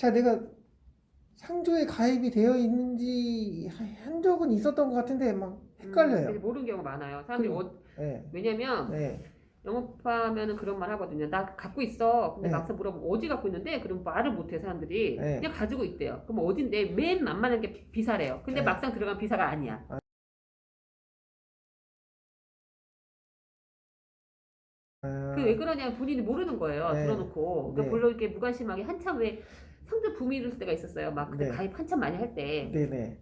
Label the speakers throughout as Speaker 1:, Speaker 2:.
Speaker 1: 자, 내가 상조에 가입이 되어 있는지 한 적은 있었던 것 같은데 막
Speaker 2: 음,
Speaker 1: 헷갈려요.
Speaker 2: 근데 모르는 경우가 많아요. 사람들이
Speaker 1: 그리고-
Speaker 2: 어,
Speaker 1: 네,
Speaker 2: 왜냐면
Speaker 1: 네,
Speaker 2: 영업하면은 그런 말 하거든요. 나 갖고 있어. 근데
Speaker 1: 네.
Speaker 2: 막상 물어보면 어디 갖고 있는데? 그럼 말을 못해 사람들이.
Speaker 1: 네.
Speaker 2: 그냥 가지고 있대요. 그럼 어딘데? 맨 만만한 게 비- 비사래요. 근데
Speaker 1: 네.
Speaker 2: 막상 들어간 비사가 아니야.
Speaker 1: 아,
Speaker 2: 그 왜 그러냐면 본인이 모르는 거예요.
Speaker 1: 네.
Speaker 2: 들어놓고. 그러니까
Speaker 1: 네.
Speaker 2: 물론 이렇게 무관심하게 한참 왜 상조 붐이 일을 때가 있었어요. 막 그때
Speaker 1: 네.
Speaker 2: 가입 한참 많이 할 때.
Speaker 1: 네네,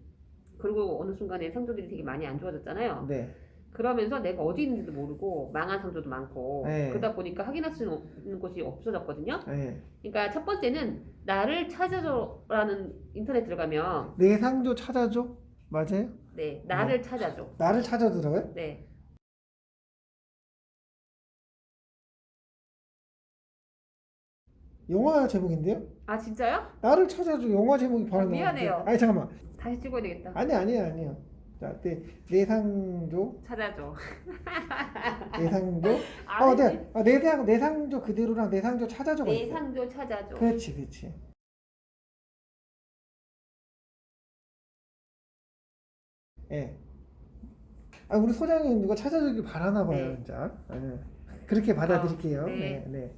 Speaker 2: 그리고 어느 순간에 상조들이 되게 많이 안 좋아졌잖아요.
Speaker 1: 네,
Speaker 2: 그러면서 내가 어디 있는지도 모르고 망한 상조도 많고
Speaker 1: 네.
Speaker 2: 그러다 보니까 확인할 수 있는 곳이 없어졌거든요.
Speaker 1: 네.
Speaker 2: 그러니까 첫 번째는 나를 찾아줘라는 인터넷 들어가면
Speaker 1: 내 상조 찾아줘? 맞아요?
Speaker 2: 네 나를 찾아줘.
Speaker 1: 나를 찾아주더라고요?
Speaker 2: 네
Speaker 1: 영화 제목인데요?
Speaker 2: 아 진짜요?
Speaker 1: 나를 찾아줘 영화 제목이 바로
Speaker 2: 아. 미안해요.
Speaker 1: 아니 잠깐만
Speaker 2: 다시 찍어야 되겠다.
Speaker 1: 아니 아니야 아니야 자 내, 내상조
Speaker 2: 찾아줘.
Speaker 1: 내상조
Speaker 2: 아,
Speaker 1: 어 네. 아, 내상 내상조 그대로랑 내상조 찾아줘가
Speaker 2: 내
Speaker 1: 있어요
Speaker 2: 상조 찾아줘.
Speaker 1: 그렇지 그렇지 예. 아 우리 소장님 누가 찾아주길 바라나 봐요
Speaker 2: 네.
Speaker 1: 진짜 예. 그렇게 받아들일게요
Speaker 2: 네.
Speaker 1: 네, 네.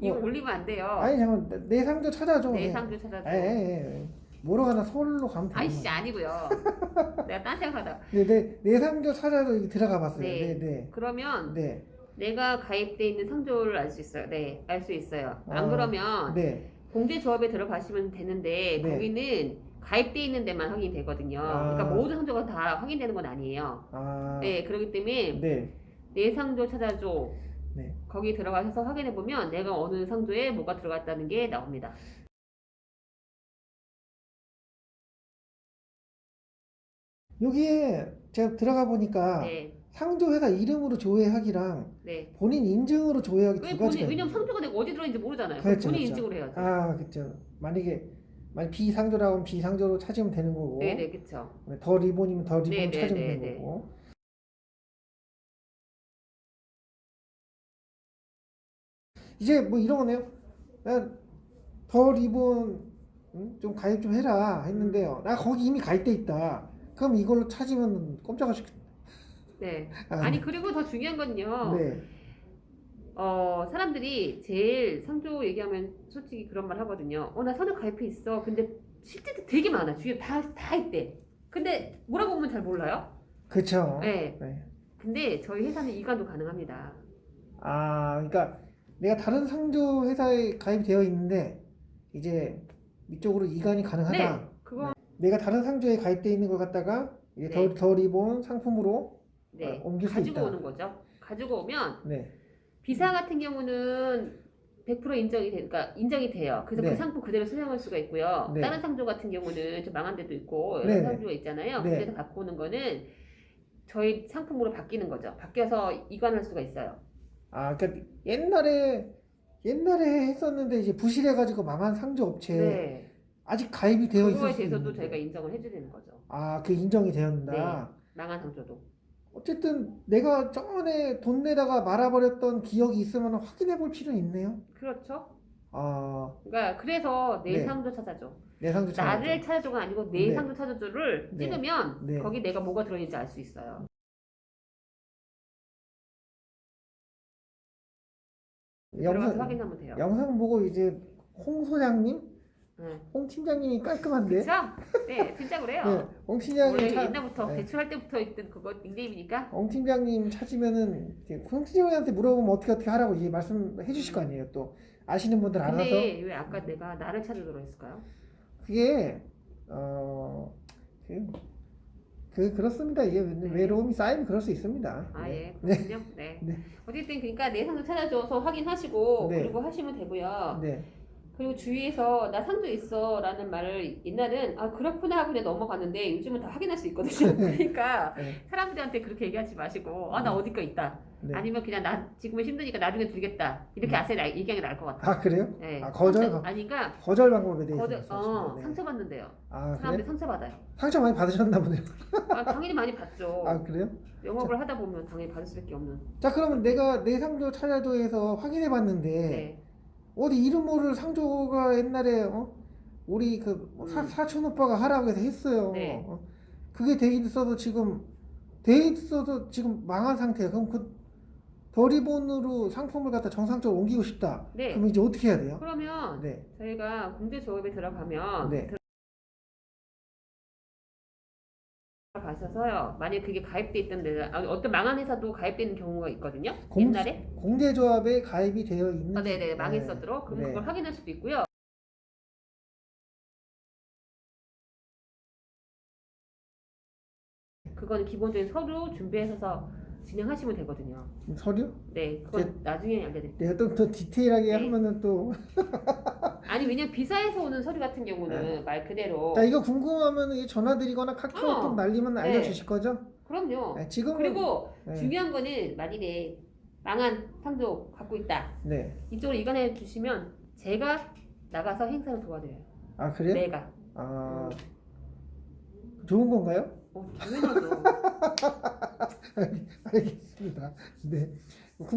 Speaker 2: 이거
Speaker 1: 어.
Speaker 2: 올리면 안 돼요.
Speaker 1: 아니 잠깐 내- 내상조 찾아줘
Speaker 2: 내
Speaker 1: 네.
Speaker 2: 상조 찾아줘.
Speaker 1: 예, 예, 예. 뭐로 가나 서울로 가면 되는
Speaker 2: 아이씨 아니고요. 내가 딴 생각하다.
Speaker 1: 네, 네, 내상조 찾아줘 이게 들어가 봤어요
Speaker 2: 네.
Speaker 1: 네, 네.
Speaker 2: 그러면
Speaker 1: 네.
Speaker 2: 내가 가입돼 있는 상조를 알 수 있어요. 네, 알 수 있어요. 안
Speaker 1: 아,
Speaker 2: 그러면
Speaker 1: 네.
Speaker 2: 공제 조합에 들어가시면 되는데
Speaker 1: 네.
Speaker 2: 거기는 가입돼 있는 데만 확인이 되거든요.
Speaker 1: 아.
Speaker 2: 그러니까 모든 상조가 다 확인되는 건 아니에요.
Speaker 1: 아.
Speaker 2: 네, 그렇기 때문에
Speaker 1: 네.
Speaker 2: 내 상조 찾아줘.
Speaker 1: 네.
Speaker 2: 거기 들어가셔서 확인해 보면 내가 어느 상조에 뭐가 들어갔다는 게 나옵니다.
Speaker 1: 여기에 제가 들어가 보니까
Speaker 2: 네,
Speaker 1: 상조 회사 이름으로 조회하기랑
Speaker 2: 네.
Speaker 1: 본인 인증으로 조회하기 왜두
Speaker 2: 본인
Speaker 1: 가지가
Speaker 2: 왜냐면. 상조가 내가 어디 들어있는지 모르잖아요.
Speaker 1: 그렇죠,
Speaker 2: 본인
Speaker 1: 그렇죠.
Speaker 2: 인증으로 해야죠.
Speaker 1: 아, 그렇죠. 만약에 만약 비상조라고 하면 비상조로 찾으면 되는 거고.
Speaker 2: 네, 네, 그렇죠.
Speaker 1: 더 리본이면 더 리본
Speaker 2: 네, 네,
Speaker 1: 찾으면
Speaker 2: 네,
Speaker 1: 되는
Speaker 2: 네.
Speaker 1: 거고. 이제 뭐 이런 거네요. 리본 응? 좀 가입 좀 해라 했는데요. 나 거기 이미 가입돼 있다. 그럼 이걸로 찾으면 꼼짝할 수.
Speaker 2: 네.
Speaker 1: 아,
Speaker 2: 아니 그리고 더 중요한 건요.
Speaker 1: 네.
Speaker 2: 어, 사람들이 제일 상조 얘기하면 솔직히 그런 말 하거든요. 어, 나 선을 가입해 있어. 근데 실제도 되게 많아. 주위에 다, 다 있대. 근데 물어보면 잘 몰라요.
Speaker 1: 그렇죠.
Speaker 2: 네.
Speaker 1: 네.
Speaker 2: 근데 저희 회사는 이관도 가능합니다.
Speaker 1: 아, 그러니까 내가 다른 상조 회사에 가입되어 있는데 이제 이쪽으로 이관이 가능하다.
Speaker 2: 네. 그거,
Speaker 1: 내가 다른 상조에 가입되어 있는 걸 갖다가 이제 더,
Speaker 2: 네.
Speaker 1: 더 리본 상품으로
Speaker 2: 네.
Speaker 1: 아, 옮길 수
Speaker 2: 가지고
Speaker 1: 있다.
Speaker 2: 오는 거죠. 가지고 오면
Speaker 1: 네.
Speaker 2: 비사 같은 경우는 100% 인정이 되니까 인정이 돼요. 그래서
Speaker 1: 네.
Speaker 2: 그 상품 그대로 수령할 수가 있고요.
Speaker 1: 네.
Speaker 2: 다른 상조 같은 경우는 좀 망한 데도 있고 여러
Speaker 1: 네, 네.
Speaker 2: 상조가 있잖아요.
Speaker 1: 네.
Speaker 2: 그래서 갖고 오는 거는 저희 상품으로 바뀌는 거죠. 바뀌어서 이관할 수가 있어요.
Speaker 1: 아, 그러니까 옛날에 옛날에 했었는데 이제 부실해가지고 망한 상조 업체
Speaker 2: 네.
Speaker 1: 아직 가입이 되어 있을
Speaker 2: 그거에
Speaker 1: 수
Speaker 2: 대해서도
Speaker 1: 있는데.
Speaker 2: 저희가 인정을 되는 거죠.
Speaker 1: 아, 그 인정이 되었다.
Speaker 2: 네. 망한 상조도.
Speaker 1: 어쨌든 내가 전에 돈 내다가 말아버렸던 기억이 있으면 확인해 볼 필요는 있네요.
Speaker 2: 그렇죠.
Speaker 1: 아,
Speaker 2: 그러니까 그래서 내
Speaker 1: 네.
Speaker 2: 상조 찾아줘.
Speaker 1: 내 상조 찾아줘.
Speaker 2: 나를 찾아줘가 아니고 내
Speaker 1: 네.
Speaker 2: 상조 찾아줘를
Speaker 1: 네.
Speaker 2: 찍으면
Speaker 1: 네.
Speaker 2: 거기 내가 뭐가 들어있는지 알 수 있어요.
Speaker 1: 영상,
Speaker 2: 확인하면 돼요.
Speaker 1: 영상 보고 이제 홍 소장님,
Speaker 2: 네.
Speaker 1: 홍 팀장님이 깔끔한데.
Speaker 2: 그쵸? 네, 진짜 그래요.
Speaker 1: 네, 홍 팀장님 차-
Speaker 2: 옛날부터
Speaker 1: 네.
Speaker 2: 대출할 때부터 있던 그거 닉네임이니까.
Speaker 1: 홍 팀장님 찾으면은 이제 홍 팀장님한테 물어보면 어떻게 어떻게 하라고 이제 말씀해 주실 거 아니에요. 또 아시는 분들 알아서
Speaker 2: 근데 왜 아까 내가 나를 찾으도록 했을까요?
Speaker 1: 그게 어 그, 그 그렇습니다. 이게 외로움이 쌓이면 그럴 수 있습니다.
Speaker 2: 아,
Speaker 1: 네.
Speaker 2: 예, 그렇군요. 네.
Speaker 1: 네.
Speaker 2: 어쨌든 그러니까 내 상조 찾아줘서 확인하시고
Speaker 1: 네.
Speaker 2: 그리고 하시면 되고요.
Speaker 1: 네.
Speaker 2: 그리고 주위에서 나 상조 있어 라는 말을 옛날은 아 그렇구나 하고 그냥 넘어갔는데 요즘은 다 확인할 수 있거든요. 그러니까
Speaker 1: 네.
Speaker 2: 사람들한테 그렇게 얘기하지 마시고 아 나 어디 거 있다.
Speaker 1: 네.
Speaker 2: 아니면 그냥 나 지금은 힘드니까 나중에 들겠다. 이렇게
Speaker 1: 음.
Speaker 2: 아세요? 나- 얘기하는 게 나을 것 같아요.
Speaker 1: 아 그래요?
Speaker 2: 네.
Speaker 1: 아, 거절 방-
Speaker 2: 아니까
Speaker 1: 거절 방법에 대해서
Speaker 2: 거절 어
Speaker 1: 거네.
Speaker 2: 상처받는데요.
Speaker 1: 아
Speaker 2: 사람들이
Speaker 1: 그래?
Speaker 2: 상처 받아요.
Speaker 1: 상처 많이 받으셨나 보네요.
Speaker 2: 아, 당연히 많이 받죠.
Speaker 1: 아 그래요?
Speaker 2: 영업을 하다 보면 당연히 받을 수밖에 없는.
Speaker 1: 자 그러면 내가 내 상조 찾아도에서 확인해 봤는데
Speaker 2: 네.
Speaker 1: 어디 이름 모를 상조가 옛날에 어? 우리 그 사,
Speaker 2: 음.
Speaker 1: 사촌 오빠가 하라고 해서 했어요.
Speaker 2: 네.
Speaker 1: 어, 그게 돼 있어도 지금 돼 있어도 지금 망한 상태야. 그럼 그 더리본으로 상품을 갖다 정상적으로 옮기고 싶다.
Speaker 2: 네.
Speaker 1: 그럼 이제 어떻게 해야 돼요?
Speaker 2: 그러면
Speaker 1: 네.
Speaker 2: 저희가 공제 조합에 들어가면
Speaker 1: 네.
Speaker 2: 가셔서요. 만약 그게 가입돼 있던 데 어떤 망한 회사도 가입돼 있는 경우가 있거든요.
Speaker 1: 공-
Speaker 2: 옛날에
Speaker 1: 공제조합에 가입이 되어 있는
Speaker 2: 아, 네네 망했었도록 그럼
Speaker 1: 네.
Speaker 2: 그걸 확인할 수도 있고요. 그거는 기본적인 서류 준비해서 진행하시면 되거든요.
Speaker 1: 서류?
Speaker 2: 네, 그건 나중에 알려드릴게요.
Speaker 1: 내가 또 더 디테일하게
Speaker 2: 네.
Speaker 1: 하면은 또
Speaker 2: 아니 왜냐면 비사에서 오는 서류 같은 경우는
Speaker 1: 네.
Speaker 2: 말 그대로
Speaker 1: 자, 이거 궁금하면 은 전화 드리거나 카카오톡
Speaker 2: 어.
Speaker 1: 날리면
Speaker 2: 네.
Speaker 1: 알려주실 거죠?
Speaker 2: 그럼요.
Speaker 1: 네, 지금은
Speaker 2: 그리고
Speaker 1: 네.
Speaker 2: 중요한 거는 만일에 망한 상도 갖고 있다.
Speaker 1: 네.
Speaker 2: 이쪽으로 이관해 주시면 제가 나가서 행사를 도와드려요.
Speaker 1: 아 그래요?
Speaker 2: 내가.
Speaker 1: 아 좋은 건가요?
Speaker 2: 어, 당연하죠.
Speaker 1: 알겠습니다. 네.